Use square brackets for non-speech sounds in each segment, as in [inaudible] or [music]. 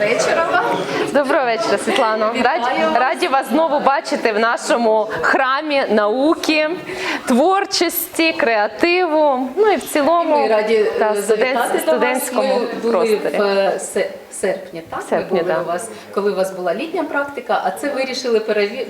вечора вам. Доброго вечора, Світлано. Раді, раді вас знову бачити в нашому храмі науки, творчості, креативу. Ну і в цілому Ми раді та, е, студент- до вас. студентському Ми були просторі. в се- серпні, так? Серпні, Ми були у вас, коли у вас була літня практика, а це вирішили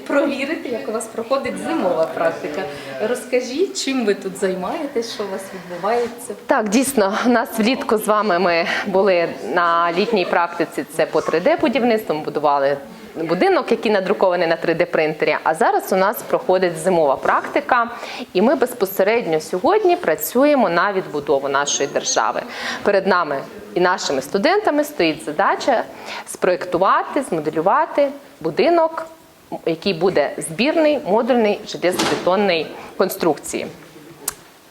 провірити, як у вас проходить зимова практика. Розкажіть, чим ви тут займаєтесь, що у вас відбувається? Так, дійсно, у нас влітку з вами ми були на літній практиці. Це по 3D-будівництву. Ми будували будинок, який надрукований на 3D-принтері. А зараз у нас проходить зимова практика, і ми безпосередньо сьогодні працюємо на відбудову нашої держави. Перед нами і нашими студентами стоїть задача спроєктувати, змоделювати будинок, який буде збірний, модульний железобетонний конструкції.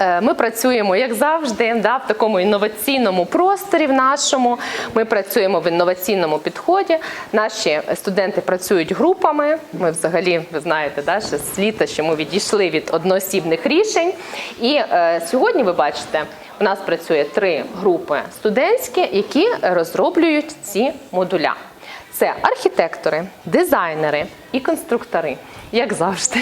Е, Ми працюємо, як завжди, да, в такому інноваційному просторі в нашому. Ми працюємо в інноваційному підході. Наші студенти працюють групами. Ми взагалі, ви знаєте, да, ще з літа, що ми відійшли від одноосібних рішень. І е, сьогодні ви бачите, у нас працює три групи студентські, які розроблюють ці модуля. Це архітектори, дизайнери і конструктори, як завжди.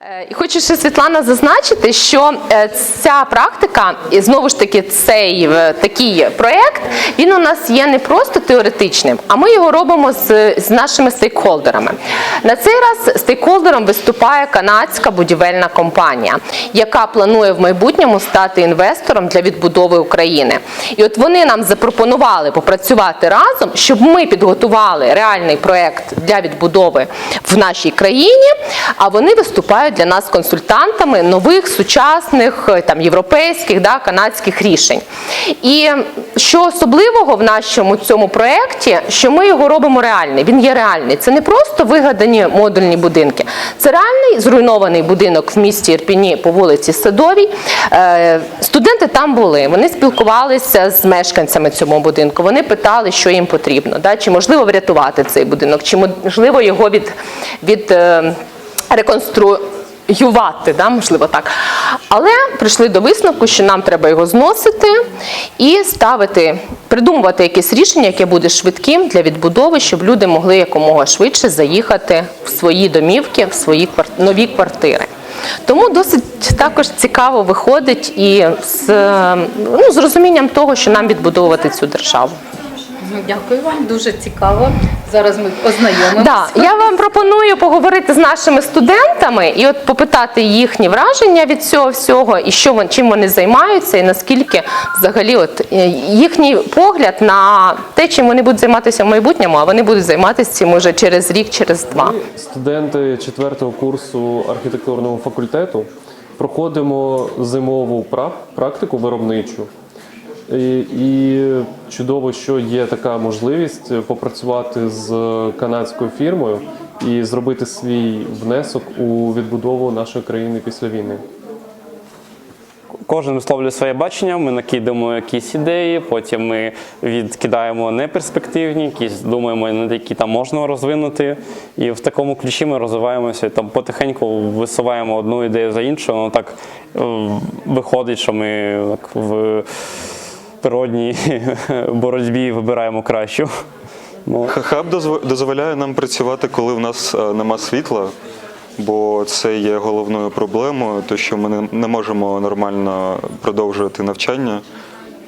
Е, І хочу ще Світлана зазначити, що е, ця практика, і знову ж таки, цей такий проєкт, він у нас є не просто теоретичним, а ми його робимо з, з нашими стейкхолдерами. На цей раз стейкхолдером виступає канадська будівельна компанія, яка планує в майбутньому стати інвестором для відбудови України. І от вони нам запропонували попрацювати разом, щоб ми підготували реальний проєкт для відбудови в нашій країні, а вони виступають для нас консультантами нових сучасних е, там європейських да, канадських рішень. І що особливого в нашому цьому проєкті, що ми його робимо реальний. Він є реальний. Це не просто вигадані модульні будинки. Це реальний зруйнований будинок в місті Ірпіні по вулиці Садовій. Е, Студенти там були. Вони спілкувалися з мешканцями цього будинку. Вони питали, що їм потрібно, да? чи можливо врятувати цей будинок, чи можливо його від, від е, реконструювати, да, можливо так. Але прийшли до висновку, що нам треба його зносити і ставити, придумувати якесь рішення, яке буде швидким для відбудови, щоб люди могли якомога швидше заїхати в свої домівки, в свої нові квартири. Тому досить також цікаво виходить і з, ну, з розумінням того, що нам відбудовувати цю державу. Дякую вам, дуже цікаво. Зараз ми познайомимося. Да, я вам пропоную поговорити з нашими студентами і от попитати їхні враження від цього всього, і що чим вони займаються, і наскільки взагалі от е, їхній погляд на те, чим вони будуть займатися в майбутньому, а вони будуть займатися цим уже через рік, через два. Студенти четвертого курсу архітектурного факультету проходимо зимову пра- практику виробничу. І, і чудово, що є така можливість попрацювати з канадською фірмою і зробити свій внесок у відбудову нашої країни після війни. Кожен висловлює своє бачення, ми накидаємо якісь ідеї, потім ми відкидаємо неперспективні, якісь думаємо, над які там можна розвинути. І в такому ключі ми розвиваємося, там потихеньку висуваємо одну ідею за іншу. Воно так е, виходить, що ми так, в природній [laughs] боротьбі вибираємо кращу. Ну, Хаб дозволяє нам працювати, коли в нас е, нема світла, бо це є головною проблемою, то що ми не- можемо нормально продовжувати навчання,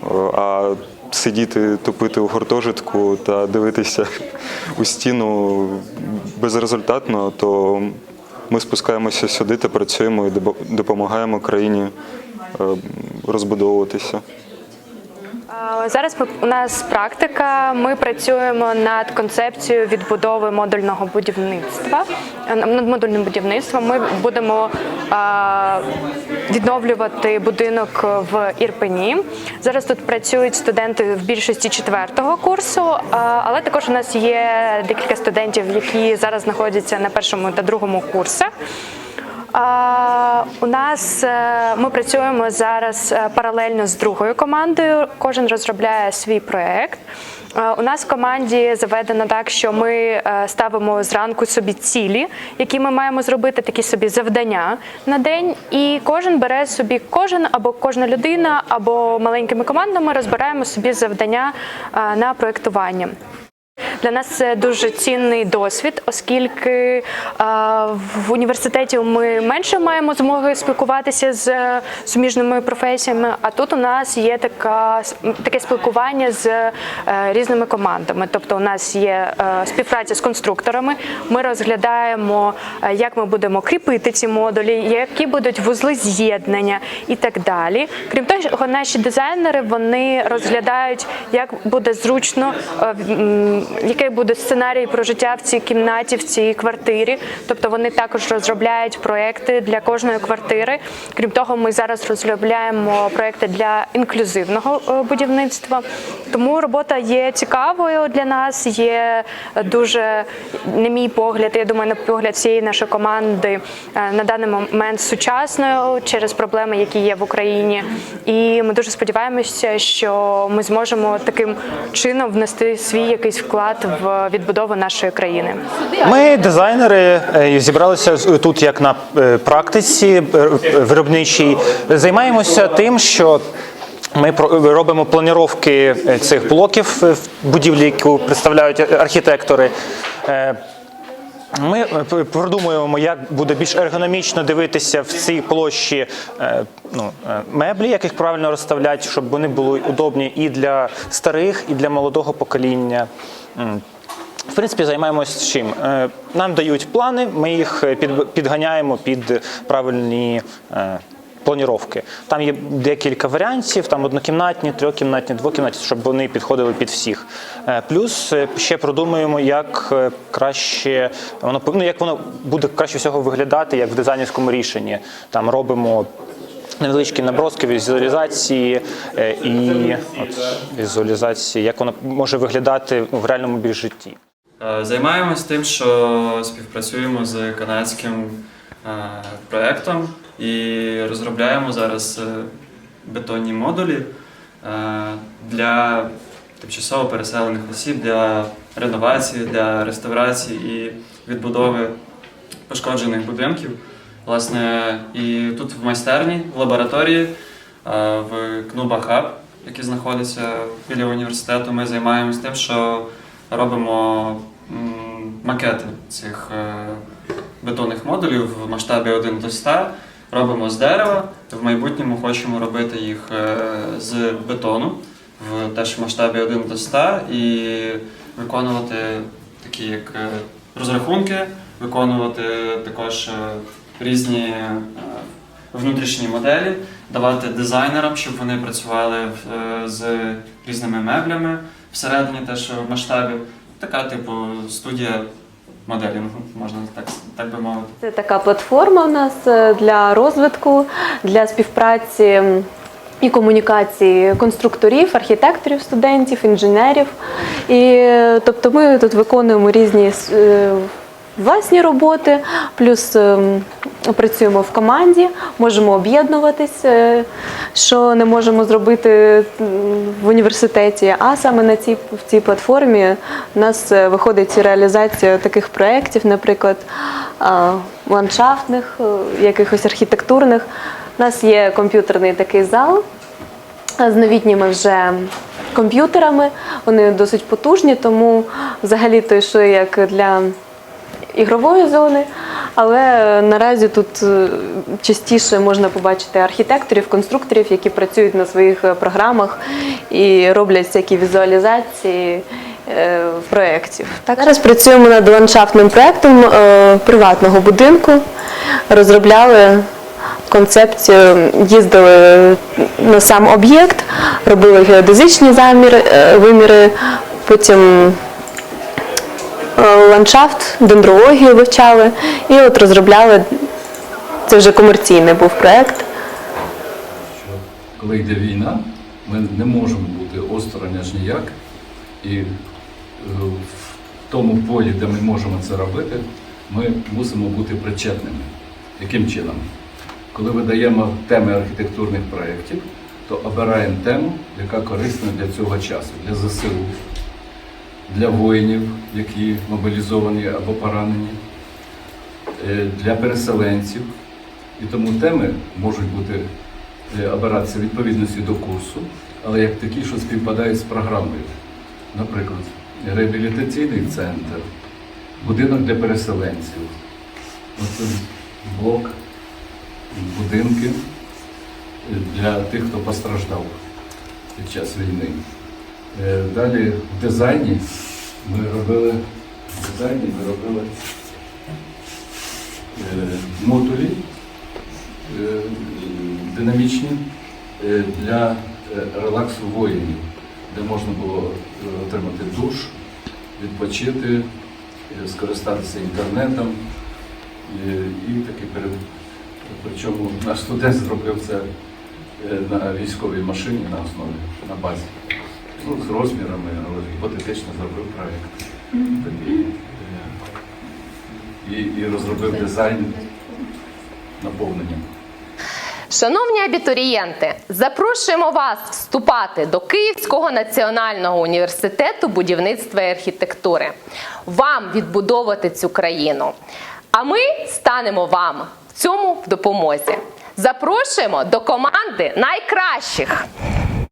е, а сидіти, тупити у гуртожитку та дивитися [laughs] у стіну безрезультатно, то ми спускаємося сюди та працюємо і допомагаємо країні е, розбудовуватися. А, Зараз у нас практика. Ми працюємо над концепцією відбудови модульного будівництва. е, Над модульним будівництвом ми будемо відновлювати будинок в Ірпені. Зараз тут працюють студенти в більшості четвертого курсу, але також у нас є декілька студентів, які зараз знаходяться на першому та другому курсах. У нас е, ми працюємо зараз е, паралельно з другою командою. Кожен розробляє свій проект. Е, У нас в команді заведено так, що ми ставимо зранку собі цілі, які ми маємо зробити, такі собі завдання на день. І кожен бере собі, кожен або кожна людина, або маленькими командами розбираємо собі завдання на проектування. Для нас це дуже цінний досвід, оскільки в університеті ми менше маємо змоги спілкуватися з суміжними професіями. А тут у нас є така таке спілкування з е, різними командами. Тобто, у нас є е, співпраця з конструкторами. Ми розглядаємо, е, як ми будемо кріпити ці модулі, які будуть вузли з'єднання і так далі. Крім того, наші дизайнери вони розглядають, як буде зручно, який буде сценарій про життя в цій кімнаті, в цій квартирі. Тобто вони також розробляють проекти для кожної квартири. Крім того, ми зараз розробляємо проекти для інклюзивного е, будівництва. Тому робота є цікавою для нас, є дуже, на мій погляд, я думаю, на погляд всієї нашої команди е, на даний момент сучасною через проблеми, які є в Україні. І ми дуже сподіваємося, що ми зможемо таким чином внести свій якийсь вклад в відбудову нашої країни. Ми, дизайнери, е, зібралися тут як на е, практиці е, виробничій. Займаємося тим, що ми робимо планіровки цих блоків в будівлі, яку представляють архітектори. Ми е, продумуємо, як буде більш ергономічно дивитися в цій площі е, ну, е, меблі, яких правильно розставляти, щоб вони були удобні і для старих, і для молодого покоління. В принципі, займаємось чим? Нам дають плани, ми їх підганяємо під правильні планіровки. Там є декілька варіантів, там однокімнатні, трьохкімнатні, двокімнатні, щоб вони підходили під всіх. Е, Плюс е, ще продумуємо, як е, краще воно ну, як воно буде краще всього виглядати, як в дизайнерському рішенні. Там робимо. Невеличкі наброски візуалізації і от, візуалізації, як воно може виглядати в реальному більш житті. Займаємось тим, що співпрацюємо з канадським проєктом і розробляємо зараз е, бетонні модулі е, для тимчасово переселених осіб, для реновації, для реставрації і відбудови пошкоджених будинків. Власне, і тут в майстерні, в лабораторії, е, в Кнуба Хаб, який знаходиться біля університету, ми займаємось тим, що робимо макети цих бетонних модулів в масштабі 1 до 100. Робимо з дерева. В майбутньому хочемо робити їх е, з бетону в теж масштабі 1 до 100 і виконувати такі як е, розрахунки, виконувати також е, різні внутрішні моделі, давати дизайнерам, щоб вони працювали з різними меблями всередині теж в масштабі. Така, типу, студія моделінгу, можна так, так би мовити. Це така платформа у нас е, для розвитку, для співпраці і комунікації конструкторів, архітекторів, студентів, інженерів. І е, тобто ми тут виконуємо різні е, власні роботи, плюс ем, працюємо в команді, можемо об'єднуватись, е, що не можемо зробити в університеті. А саме на цій в цій платформі у нас е, виходить реалізація таких проєктів, наприклад, ландшафтних, е, якихось архітектурних. У нас є комп'ютерний такий зал з новітніми вже комп'ютерами. Вони досить потужні, тому взагалі то йшло як для ігрової зони. Але наразі тут е, частіше можна побачити архітекторів, конструкторів, які працюють на своїх е, програмах і роблять всякі візуалізації е, проєктів. Так, зараз працюємо над ландшафтним проєктом приватного будинку. Розробляли концепцію, їздили на сам об'єкт, робили геодезичні заміри, виміри, потім ландшафт, дендрологію вивчали і от розробляли. Це вже комерційний був проєкт. коли йде війна, ми не можемо бути осторонь аж ніяк. І е, в тому полі, де ми можемо це робити, ми мусимо бути причетними. Яким чином? Коли видаємо теми архітектурних проєктів, то обираємо тему, яка корисна для цього часу, для ЗСУ, для воїнів, які мобілізовані або поранені, е, для переселенців. І тому теми можуть бути е, обиратися відповідності до курсу, але як такі, що співпадають з програмою. Наприклад, реабілітаційний центр, будинок для переселенців. Оце блок, будинки для тих, хто постраждав під час війни. Е, Далі в дизайні ми робили в дизайні ми робили е, модулі е, динамічні для релаксу воїнів, де можна було отримати душ, відпочити, скористатися інтернетом. І, таки перед причому наш студент зробив це на військовій машині на основі на базі. Ну, з розмірами, але гіпотетично зробив проєкт. І, і розробив дизайн наповнення. Шановні абітурієнти, запрошуємо вас вступати до Київського національного університету будівництва і архітектури. Вам відбудовувати цю країну. А ми станемо вам в цьому в допомозі. Запрошуємо до команди найкращих.